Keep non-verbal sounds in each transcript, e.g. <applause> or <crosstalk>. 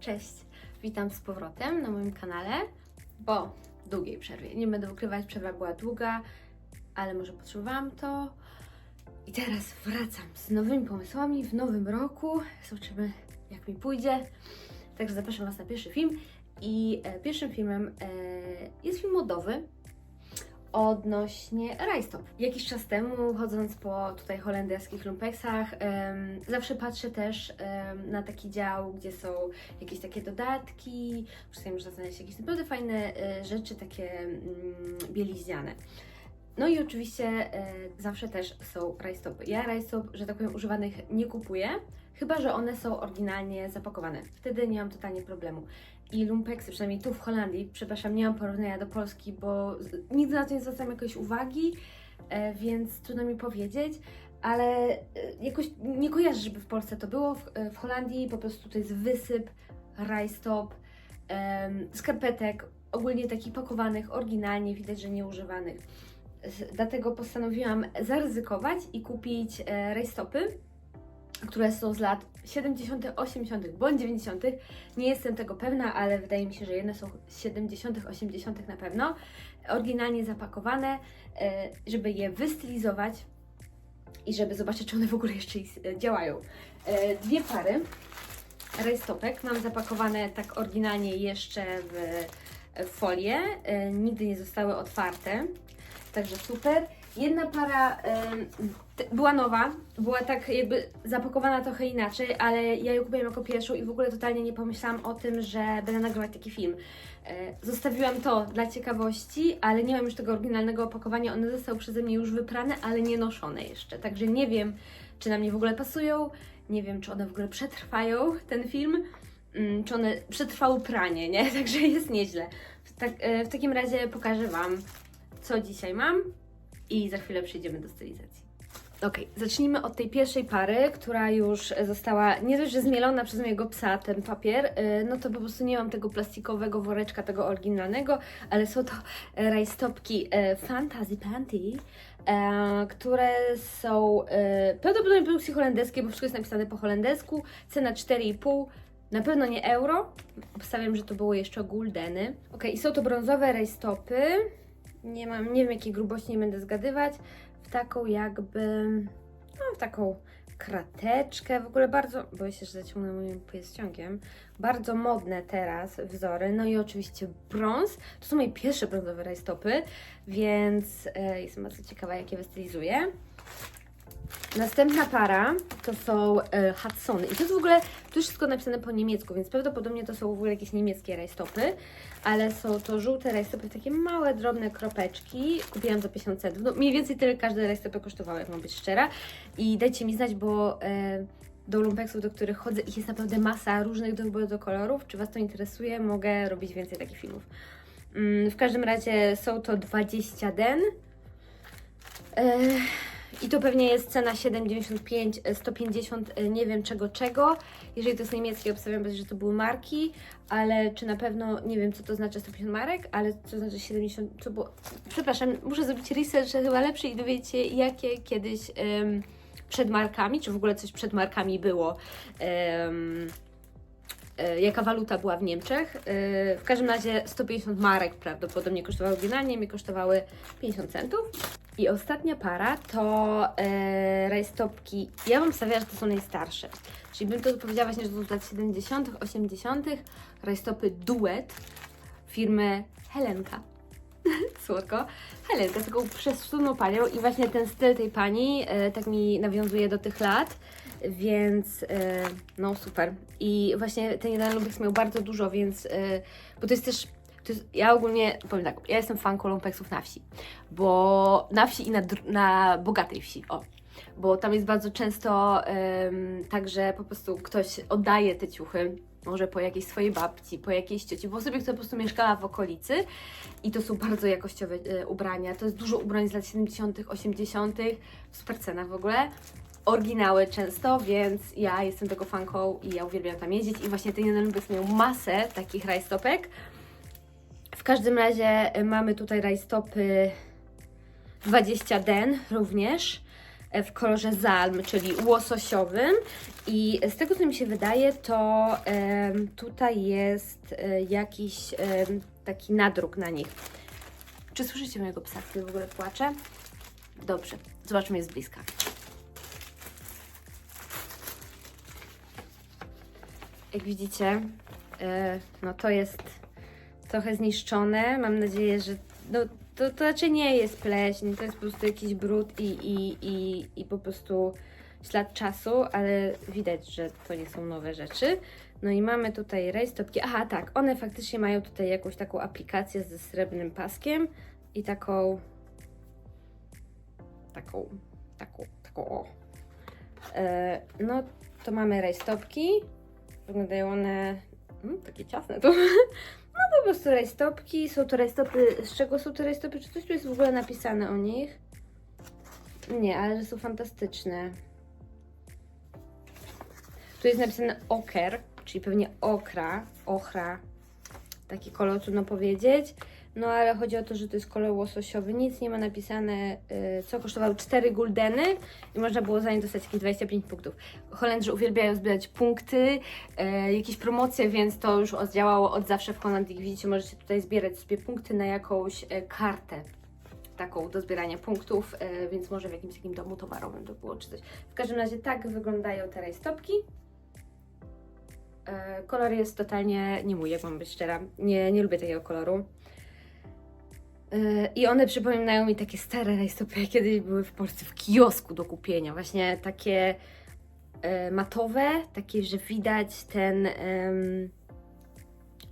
Cześć, witam z powrotem na moim kanale po długiej przerwie. Nie będę ukrywać, przerwa była długa, ale może potrzebowałam to. I teraz wracam z nowymi pomysłami w nowym roku. Zobaczymy, jak mi pójdzie. Także zapraszam Was na pierwszy film. I e, pierwszym filmem e, jest film modowy odnośnie rajstop. Jakiś czas temu, chodząc po tutaj holenderskich lumpeksach, em, zawsze patrzę też em, na taki dział, gdzie są jakieś takie dodatki, czasami można znaleźć jakieś naprawdę fajne e, rzeczy, takie bieliźniane. No i oczywiście e, zawsze też są rajstopy. Ja rajstop, że tak powiem, używanych nie kupuję, chyba że one są oryginalnie zapakowane. Wtedy nie mam totalnie problemu. I lumpeksy, przynajmniej tu w Holandii, przepraszam, nie mam porównania do Polski, bo nigdy na to nie zwracam jakiejś uwagi, e, więc trudno mi powiedzieć, ale e, jakoś nie kojarzę, żeby w Polsce to było. W, e, Holandii po prostu to jest wysyp, rajstop, skarpetek, ogólnie takich pakowanych, oryginalnie, widać, że nieużywanych. Dlatego postanowiłam zaryzykować i kupić rajstopy, które są z lat 70., 80., bądź 90. Nie jestem tego pewna, ale wydaje mi się, że jedne są z 70., 80. na pewno. Oryginalnie zapakowane, e, żeby je wystylizować i żeby zobaczyć, czy one w ogóle jeszcze działają. E, Dwie pary rajstopek mam zapakowane tak oryginalnie jeszcze w w folię. E, Nigdy nie zostały otwarte. Także super. Jedna para t- była nowa, była tak jakby zapakowana trochę inaczej, ale ja ją kupiłam jako pierwszą i w ogóle totalnie nie pomyślałam o tym, że będę nagrywać taki film. E, Zostawiłam to dla ciekawości, ale nie mam już tego oryginalnego opakowania. One zostały przeze mnie już wyprane, ale nie noszone jeszcze. Także nie wiem, czy na mnie w ogóle pasują. Nie wiem, czy one w ogóle przetrwają ten film. Mm, Czy one przetrwały pranie, nie? <laughs> Także jest nieźle. W, tak, e, w takim razie pokażę Wam, co dzisiaj mam i za chwilę przejdziemy do stylizacji. Okej, zacznijmy od tej pierwszej pary, która już została nie dość, że zmielona przez mojego psa, ten papier, y, no to po prostu nie mam tego plastikowego woreczka, tego oryginalnego, ale są to rajstopki e, Fantasy Panty, e, które są prawdopodobnie produkcji holenderskiej, bo wszystko jest napisane po holendersku, cena 4,5, na pewno nie euro, obstawiam, że to było jeszcze guldeny. Okej, i są to brązowe rajstopy, nie mam, nie wiem jakiej grubości, nie będę zgadywać, w taką jakby, no w taką krateczkę, w ogóle bardzo, boję się, że zaciągnę moim pierścionkiem, bardzo modne teraz wzory, no i oczywiście brąz, to są moje pierwsze brązowe rajstopy, więc e, jestem bardzo ciekawa, jakie wystylizuję. Następna para to są e, Hudsony. I to jest w ogóle, tu jest wszystko napisane po niemiecku, więc prawdopodobnie to są w ogóle jakieś niemieckie rajstopy, ale są to żółte rajstopy, takie małe, drobne kropeczki. Kupiłam za 50 centów. No mniej więcej tyle każde rajstopy kosztowały, jak mam być szczera. I dajcie mi znać, bo e, do lumpeksów, do których chodzę, ich jest naprawdę masa różnych do do kolorów. Czy Was to interesuje? Mogę robić więcej takich filmów. Mm, w każdym razie są to 20 den. E, i to pewnie jest cena 7,95, e, 150, e, nie wiem czego, czego. Jeżeli to jest niemieckie, obstawiam, że to były marki, ale czy na pewno, nie wiem co to znaczy 150 marek, ale co znaczy 70, co było... Przepraszam, muszę zrobić research chyba lepszy i dowiecie, jakie kiedyś em, przed markami, czy w ogóle coś przed markami było. e, jaka waluta była w Niemczech. E, W każdym razie 150 marek prawdopodobnie kosztowały oryginalnie, mi kosztowały 50 centów. I ostatnia para to e, rajstopki. Ja bym stawiała, że to są najstarsze. Czyli bym to powiedziała właśnie, że to z lat 70., 80., rajstopy duet firmy Helenka. <laughs> Słodko. Helenka taką przestrzudną panią i właśnie ten styl tej pani e, tak mi nawiązuje do tych lat, więc e, no super. I właśnie ten jeden lumpeks miał bardzo dużo, więc e, bo to jest też ja ogólnie powiem tak, ja jestem fanką lumpeksów na wsi, bo na wsi i na, na bogatej wsi, o. Bo tam jest bardzo często em, tak, że po prostu ktoś oddaje te ciuchy, może po jakiejś swojej babci, po jakiejś cioci, po osobie, która po prostu mieszkała w okolicy i to są bardzo jakościowe e, ubrania. To jest dużo ubrań z lat 70., 80., super cena w ogóle. Oryginały często, więc ja jestem tego fanką i ja uwielbiam tam jeździć. I właśnie jeden lubiec miał masę takich rajstopek. W każdym razie y, mamy tutaj rajstopy 20 den również. e, w kolorze zalm, czyli łososiowym. I z tego co mi się wydaje, to tutaj jest e, jakiś taki nadruk na nich. Czy słyszycie mojego psa, który w ogóle płacze? Dobrze, zobaczmy je z bliska. Jak widzicie, e, no to jest trochę zniszczone. Mam nadzieję, że no, to, to raczej nie jest pleśń, to jest po prostu jakiś brud i, i, i, i po prostu ślad czasu, ale widać, że to nie są nowe rzeczy. No i mamy tutaj rajstopki. Aha, tak, one faktycznie mają tutaj jakąś taką aplikację ze srebrnym paskiem i taką taką, taką, taką o. E, no to mamy rajstopki. Wyglądają one mm, takie ciasne tu. <laughs> No po prostu rajstopki. Są to rajstopy. Z czego są to rajstopy? Czy coś tu jest w ogóle napisane o nich? Nie, ale że są fantastyczne. Tu jest napisane oker, czyli pewnie okra, ochra. Taki kolor trudno powiedzieć. No ale chodzi o to, że to jest kolor łososiowy. Nic nie ma napisane, y, co kosztowały 4 guldeny i można było za nie dostać jakieś 25 punktów. Holendrzy uwielbiają zbierać punkty, y, jakieś promocje, więc to już działało od zawsze w Holandii. Widzicie, możecie tutaj zbierać sobie punkty na jakąś y, kartę taką do zbierania punktów, y, więc może w jakimś takim domu towarowym to było czy coś. W każdym razie tak wyglądają te rajstopki. E, Kolor jest totalnie nie mój, jak mam być szczera. Nie, nie lubię takiego koloru. E, I one przypominają mi takie stare rajstopy, jak kiedyś były w Polsce w kiosku do kupienia. Właśnie takie e, matowe, takie, że widać ten,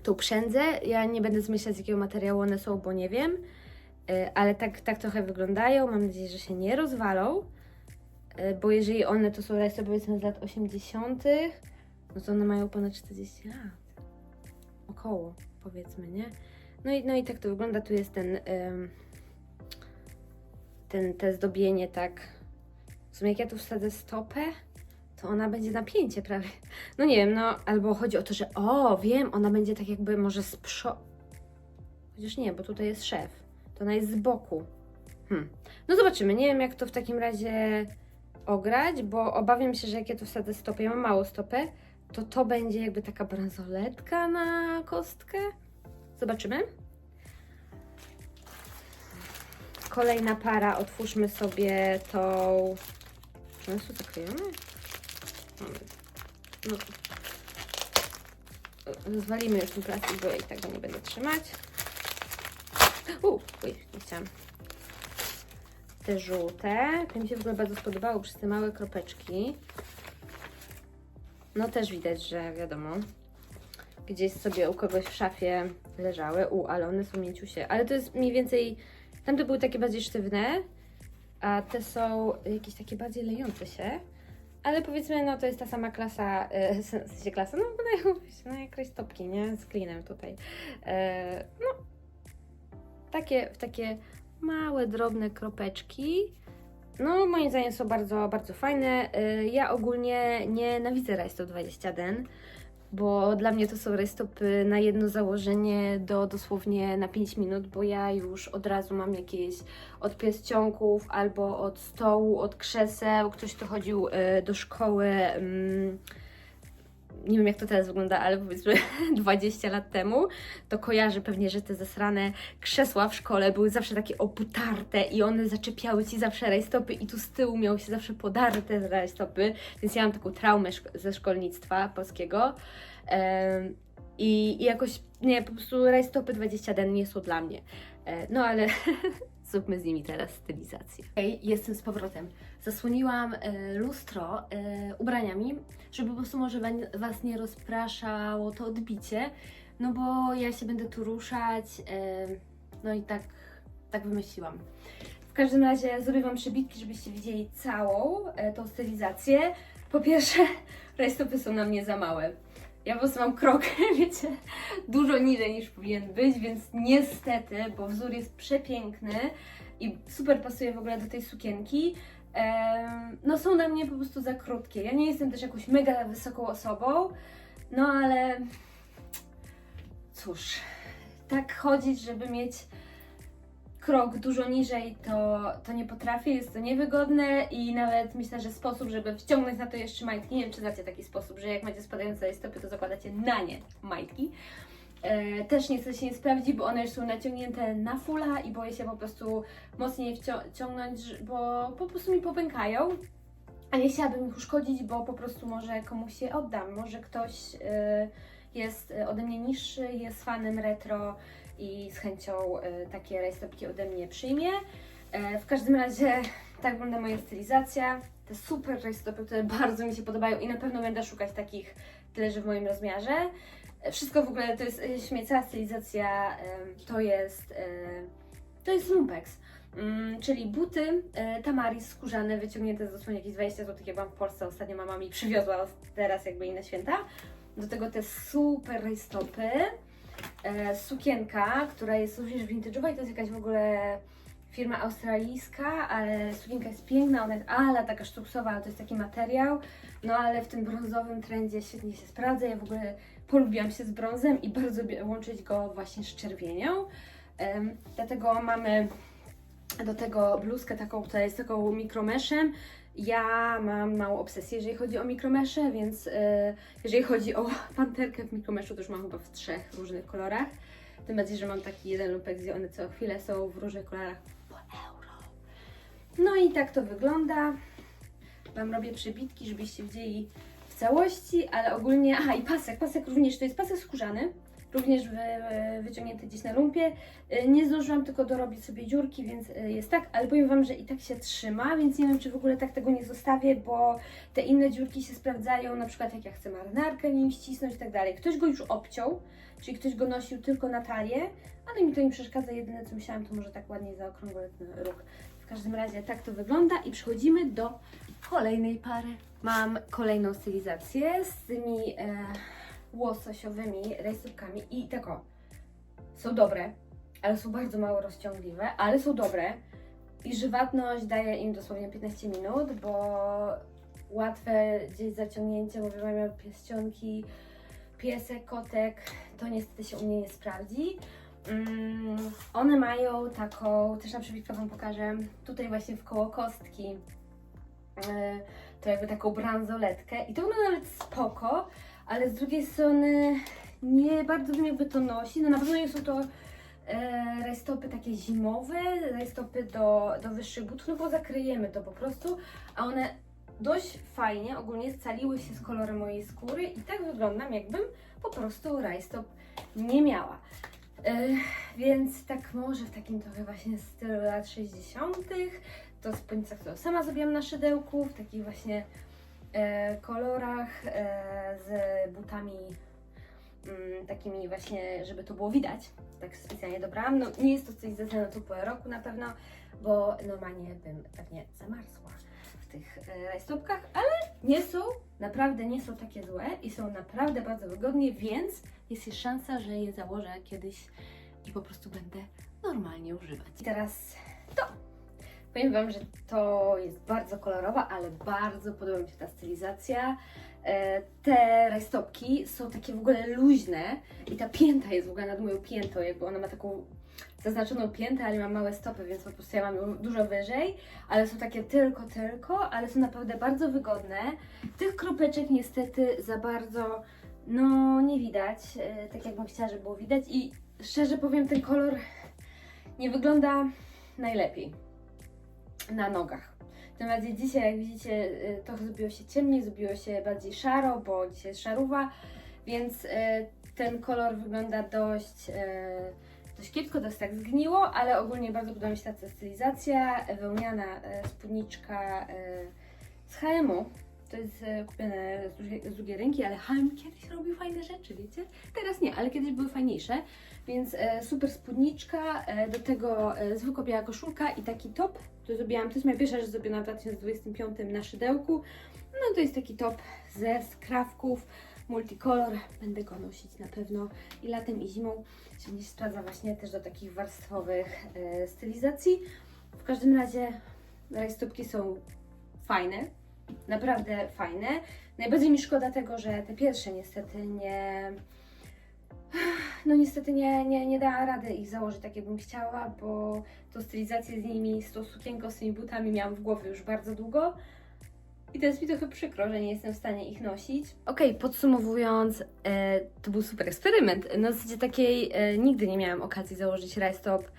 tą przędzę. Ja nie będę zmyślać z jakiego materiału one są, bo nie wiem. Ale tak, tak trochę wyglądają. Mam nadzieję, że się nie rozwalą. Bo jeżeli one to są rajstopy powiedzmy z lat 80., no to one mają ponad 40 lat. Około, powiedzmy, nie? No i, no i tak to wygląda. Tu jest ten, em, ten te zdobienie, tak. W sumie jak ja tu wsadzę stopę, to ona będzie napięcie prawie. No nie wiem, no albo chodzi o to, że o, wiem, ona będzie tak jakby może z przodu. Chociaż nie, bo tutaj jest szef. To ona jest z boku. Hmm. No zobaczymy. Nie wiem, jak to w takim razie ograć, bo obawiam się, że jak ja tu wsadzę stopę, ja mam małą stopę, to to będzie jakby taka bransoletka na kostkę. Zobaczymy. Kolejna para, otwórzmy sobie tą... Czy one są zaklejone? Moment. No. Zwalimy już ten plastik, bo i tak go nie będę trzymać. U, uj, nie chciałam. Te żółte, to mi się w ogóle bardzo spodobało przez te małe kropeczki. No też widać, że wiadomo, gdzieś sobie u kogoś w szafie leżały. U, ale one są mięciusie. Ale to jest mniej więcej, tamte były takie bardziej sztywne, a te są jakieś takie bardziej lejące się. Ale powiedzmy, no to jest ta sama klasa, e, <laughs> w sensie klasa, no wydają się no, jak rajstopki, nie? Z klinem tutaj. E, no, takie, takie małe, drobne kropeczki. No, moim zdaniem są bardzo, bardzo fajne. Y, Ja ogólnie nienawidzę rajstop 20 den, bo dla mnie to są rajstopy na jedno założenie do dosłownie na 5 minut, bo ja już od razu mam jakieś od pierścionków albo od stołu, od krzeseł. Ktoś, kto chodził y, do szkoły, mm, nie wiem jak to teraz wygląda, ale powiedzmy <laughs> 20 lat temu, to kojarzę pewnie, że te zasrane krzesła w szkole były zawsze takie oputarte i one zaczepiały Ci zawsze rajstopy i tu z tyłu miały się zawsze podarte rajstopy, więc ja mam taką traumę szko- ze szkolnictwa polskiego Em, i, i jakoś, nie, po prostu rajstopy 20 den nie są dla mnie. E, No ale <laughs> zróbmy z nimi teraz stylizację. Hej, jestem z powrotem. Zasłoniłam e, lustro e, ubraniami, żeby po prostu może wa- Was nie rozpraszało to odbicie, no bo ja się będę tu ruszać, e, no i tak, tak wymyśliłam. W każdym razie zrobię Wam przebitki, żebyście widzieli całą e, tą stylizację. Po pierwsze, rajstopy są na mnie za małe. Ja po prostu mam krok, <laughs> wiecie, dużo niżej niż powinien być, więc niestety, bo wzór jest przepiękny i super pasuje w ogóle do tej sukienki, no są na mnie po prostu za krótkie. Ja nie jestem też jakąś mega wysoką osobą, no ale cóż, tak chodzić, żeby mieć krok dużo niżej, to, to nie potrafię, jest to niewygodne i nawet myślę, że sposób, żeby wciągnąć na to jeszcze majtki, nie wiem czy znacie taki sposób, że jak macie spadające stopy, to zakładacie na nie majtki. E, też niestety się nie sprawdzi, bo one już są naciągnięte na fulla i boję się po prostu mocniej wciągnąć, bo po prostu mi popękają. A nie chciałabym ich uszkodzić, bo po prostu może komuś się oddam. Może ktoś e, jest ode mnie niższy, jest fanem retro i z chęcią e, takie rajstopki ode mnie przyjmie. E, w każdym razie tak wygląda moja stylizacja. Te super rajstopy, które bardzo mi się podobają i na pewno będę szukać takich tyle, że w moim rozmiarze. E, Wszystko w ogóle to jest e, śmieca stylizacja, to jest, to jest lumpex. Mm, czyli buty e, Tamaris skórzane, wyciągnięte z dosłownie jakieś 20 zł, jak byłam w Polsce, ostatnio mama mi przywiozła teraz jakby inne święta. Do tego te super rajstopy, e, sukienka, która jest również vintage'owa i to jest jakaś w ogóle firma australijska, ale sukienka jest piękna, ona jest ala taka sztuksowa, ale to jest taki materiał, no ale w tym brązowym trendzie świetnie się sprawdza, ja w ogóle polubiłam się z brązem i bardzo lubię łączyć go właśnie z czerwienią, Em, dlatego mamy do tego bluzkę taką, która jest taką mikromeszem. Ja mam małą obsesję, jeżeli chodzi o mikromesze, więc e, jeżeli chodzi o <laughs> panterkę w mikromeszu, to już mam chyba w trzech różnych kolorach. Tym bardziej, że mam taki jeden lupek, gdzie one co chwilę są w różnych kolorach po euro. No i tak to wygląda. Wam robię przybitki, żebyście widzieli w całości, ale ogólnie... Aha, i pasek. Pasek również, to jest pasek skórzany. Również wy, wyciągnięty gdzieś na lumpie. Y, Nie zdążyłam tylko dorobić sobie dziurki, więc y, jest tak, ale powiem Wam, że i tak się trzyma, więc nie wiem, czy w ogóle tak tego nie zostawię, bo te inne dziurki się sprawdzają, na przykład jak ja chcę marynarkę nim ścisnąć i tak dalej. Ktoś go już obciął, czyli ktoś go nosił tylko na talię, ale mi to nie przeszkadza. Jedyne co myślałam, to może tak ładniej zaokrąglać ten róg. W każdym razie tak to wygląda i przechodzimy do kolejnej pary. Mam kolejną stylizację z tymi e, łososiowymi rajstopkami i tak o, są dobre, ale są bardzo mało rozciągliwe, ale są dobre i żywatność daje im dosłownie 15 minut, bo łatwe gdzieś zaciągnięcie, bo mają pierścionki, piesek, kotek, to niestety się u mnie nie sprawdzi. Mm, one mają taką, też na przybitkę Wam pokażę, tutaj właśnie w koło kostki, yy, to jakby taką bransoletkę i to wygląda nawet spoko, ale z drugiej strony nie bardzo wiem jakby to nosi, no na pewno nie są to e, rajstopy takie zimowe, rajstopy do, do wyższych butów, no bo zakryjemy to po prostu, a one dość fajnie ogólnie scaliły się z kolorem mojej skóry i tak wyglądam jakbym po prostu rajstop nie miała. E, więc tak może w takim trochę właśnie stylu lat 60. To spódnica, którą sama zrobiłam na szydełku, w takich właśnie kolorach e, z butami mm, takimi właśnie, żeby to było widać. Tak specjalnie dobrałam. No nie jest to stylizacja na tu po roku na pewno, bo normalnie bym pewnie zamarzła w tych e, rajstopkach, ale nie są, naprawdę nie są takie złe i są naprawdę bardzo wygodnie, więc jest jeszcze szansa, że je założę kiedyś i po prostu będę normalnie używać. I teraz to. Powiem Wam, że to jest bardzo kolorowa, ale bardzo podoba mi się ta stylizacja. E, Te rajstopki są takie w ogóle luźne i ta pięta jest w ogóle nad moją piętą, jakby ona ma taką zaznaczoną piętę, ale ma małe stopy, więc po prostu ja mam dużo wyżej, ale są takie tylko, tylko, ale są naprawdę bardzo wygodne. Tych kropeczek niestety za bardzo, no nie widać, e, tak jakbym chciała, żeby było widać i szczerze powiem, ten kolor nie wygląda najlepiej na nogach. Tym bardziej dzisiaj, jak widzicie, y, trochę zrobiło się ciemniej, zrobiło się bardziej szaro, bo dzisiaj jest szarówa, więc y, ten kolor wygląda dość, y, dość kiepsko, dość tak zgniło, ale ogólnie bardzo podoba mi się ta stylizacja. Wełniana spódniczka z HM-u. To jest y, kupione z drugiej, z drugiej ręki, ale H&M kiedyś robił fajne rzeczy, wiecie? Teraz nie, ale kiedyś były fajniejsze. Więc e, super spódniczka, e, do tego e, zwykła biała koszulka i taki top, który zrobiłam, to jest moja pierwsza rzecz zrobiona w 2025 na szydełku. No to jest taki top ze skrawków, multicolor, będę go nosić na pewno i latem i zimą się mnie sprawdza właśnie też do takich warstwowych e, stylizacji. W każdym razie rajstopki są fajne, naprawdę fajne. Najbardziej mi szkoda tego, że te pierwsze niestety nie no niestety nie, nie, nie dała rady ich założyć tak, jakbym chciała, bo tą stylizację z nimi, z tą sukienką, z tymi butami miałam w głowie już bardzo długo. I teraz mi trochę przykro, że nie jestem w stanie ich nosić. Okej, podsumowując, e, to był super eksperyment. Na zasadzie takiej e, nigdy nie miałam okazji założyć rajstop,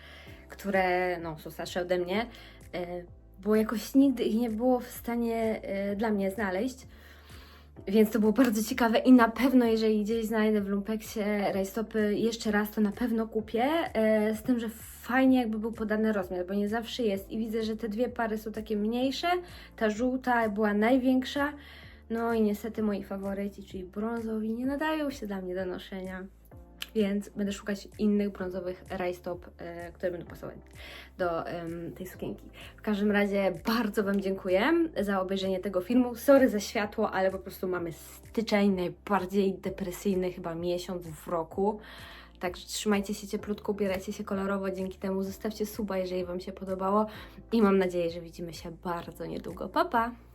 które no, są starsze ode mnie, e, bo jakoś nigdy ich nie było w stanie e, dla mnie znaleźć. Więc to było bardzo ciekawe i na pewno, jeżeli gdzieś znajdę w Lumpeksie rajstopy jeszcze raz, to na pewno kupię. E, z tym, że fajnie jakby był podany rozmiar, bo nie zawsze jest. I widzę, że te dwie pary są takie mniejsze. Ta żółta była największa. No i niestety moi faworyci, czyli brązowi, nie nadają się dla mnie do noszenia. Więc będę szukać innych brązowych rajstop, e, które będą pasować do tej sukienki. W każdym razie bardzo Wam dziękuję za obejrzenie tego filmu. Sorry za światło, ale po prostu mamy styczeń, najbardziej depresyjny chyba miesiąc w roku. Także trzymajcie się cieplutko, ubierajcie się kolorowo. Dzięki temu zostawcie suba, jeżeli Wam się podobało. I mam nadzieję, że widzimy się bardzo niedługo. Pa, pa!